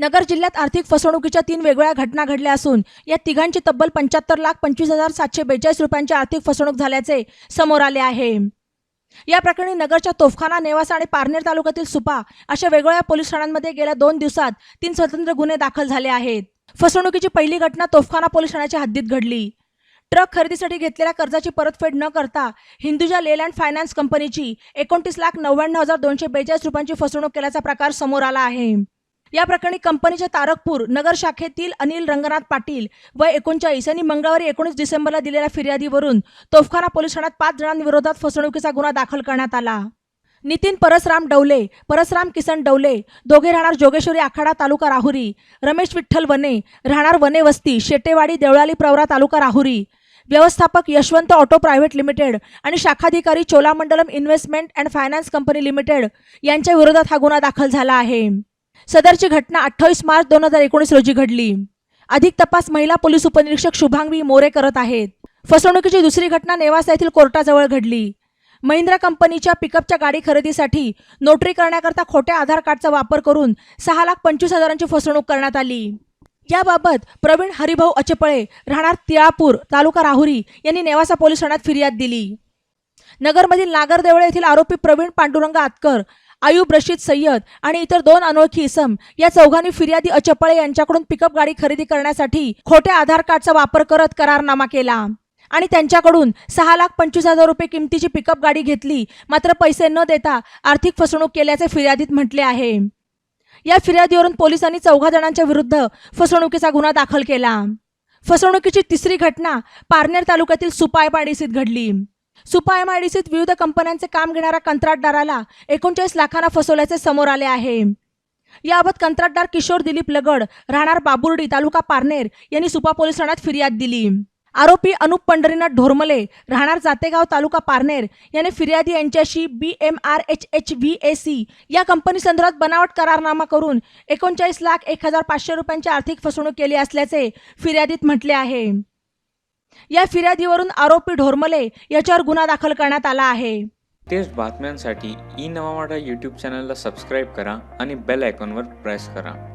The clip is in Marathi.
नगर जिल्ह्यात आर्थिक फसवणुकीच्या तीन वेगवेगळ्या घटना घडल्या असून या तिघांची तब्बल पंच्याहत्तर लाख पंचवीस हजार सातशे बेचाळीस रुपयांची आर्थिक फसवणूक झाल्याचे समोर आले आहे. या प्रकरणी नगरच्या तोफखाना नेवासा आणि पारनेर तालुक्यातील सुपा अशा वेगवेगळ्या पोलीस ठाण्यांमध्ये गेल्या दोन दिवसात तीन स्वतंत्र गुन्हे दाखल झाले आहेत. फसवणुकीची पहिली घटना तोफखाना पोलीस ठाण्याच्या हद्दीत घडली. ट्रक खरेदीसाठी घेतलेल्या कर्जाची परतफेड न करता हिंदुजा लेलँड फायनान्स कंपनीची एकोणतीस लाख नव्याण्णव हजार दोनशे बेचाळीस रुपयांची फसवणूक केल्याचा प्रकार समोर आला आहे. या प्रकरणी कंपनीच्या तारकपूर नगर शाखेतील अनिल रंगनाथ पाटील व एकोणचाळीस यांनी मंगळवारी एकोणीस डिसेंबरला दिलेल्या फिर्यादीवरून तोफखाना पोलीस ठाण्यात पाच जणांविरोधात फसवणुकीचा गुन्हा दाखल करण्यात आला. नितीन परसराम डवले परसराम किसन डवले दोघे राहणार जोगेश्वरी आखाडा तालुका राहुरी रमेश विठ्ठल वने राहणार वने वस्ती शेटेवाडी देवळाली प्रवरा तालुका राहुरी. व्यवस्थापक यशवंत ऑटो प्रायव्हेट लिमिटेड आणि शाखाधिकारी Cholamandalam investment and finance company limited यांच्या विरोधात हा गुन्हा दाखल झाला आहे. सदरची घटना अठ्ठावीस मार्च दोन हजार एकोणीस रोजी घडली. अधिक तपास महिला पोलीस उपनिरीक्षक शुभांगी मोरे करत आहेत. फसवणुकीची दुसरी घटना नेवासा येथील कोर्टाजवळ घडली. महिंद्रा कंपनीच्या पिकअपच्या गाडी खरेदीसाठी नोटरी करण्याकरता खोट्या आधार कार्डचा वापर करून सहा लाख पंचवीस हजारांची फसवणूक करण्यात आली. याबाबत प्रवीण हरिभाऊ अचेपळे राहणार तिळापूर तालुका राहुरी यांनी नेवासा पोलीस ठाण्यात फिर्याद दिली. नगरमधील नागरदेवळे येथील आरोपी प्रवीण पांडुरंग आतकर आयुब रशीद सय्यद आणि इतर दोन अनोळखी इसम या चौघांनी फिर्यादी अचपळे यांच्याकडून पिकअप गाडी खरेदी करण्यासाठी खोट्या आधार कार्डचा वापर करत करारनामा केला. आणि त्यांच्याकडून सहा लाख पंचवीस हजार रुपये किमतीची पिकअप गाडी घेतली मात्र पैसे न देता आर्थिक फसवणूक केल्याचे फिर्यादीत म्हटले आहे. या फिर्यादीवरून पोलिसांनी चौघा जणांच्या विरुद्ध फसवणुकीचा गुन्हा दाखल केला. फसवणुकीची तिसरी घटना पारनेर तालुक्यातील सुपायपाडीसीत घडली. सुपा विविध कंपन्यांचे काम घेणाऱ्या कंत्राटदाराला एकोणचाळीस लाखांना फसवल्याचे समोर आले आहे. याबाबत कंत्राटदार किशोर दिलीप लगड राहणार बाबुर्डी तालुका पारनेर यांनी सुपा पोलीस ठाण्यात फिर्याद दिली. आरोपी अनुप पंढरीनाथ ढोरमले राहणार जातेगाव तालुका पारनेर याने फिर्यादी यांच्याशी B M R H H V A C या कंपनी संदर्भात बनावट करारनामा करून एकोणचाळीस लाख एक हजार पाचशे रुपयांची आर्थिक फसवणूक केली असल्याचे फिर्यादीत म्हटले आहे. या फिर्यादीवरून आरोपी ढोरमले याच्यावर गुन्हा दाखल करण्यात आला आहे. तेच बातम्यांसाठी ई नवा यूट्यूब चॅनलला सबस्क्राईब करा आणि बेल आयकॉनवर प्रेस करा.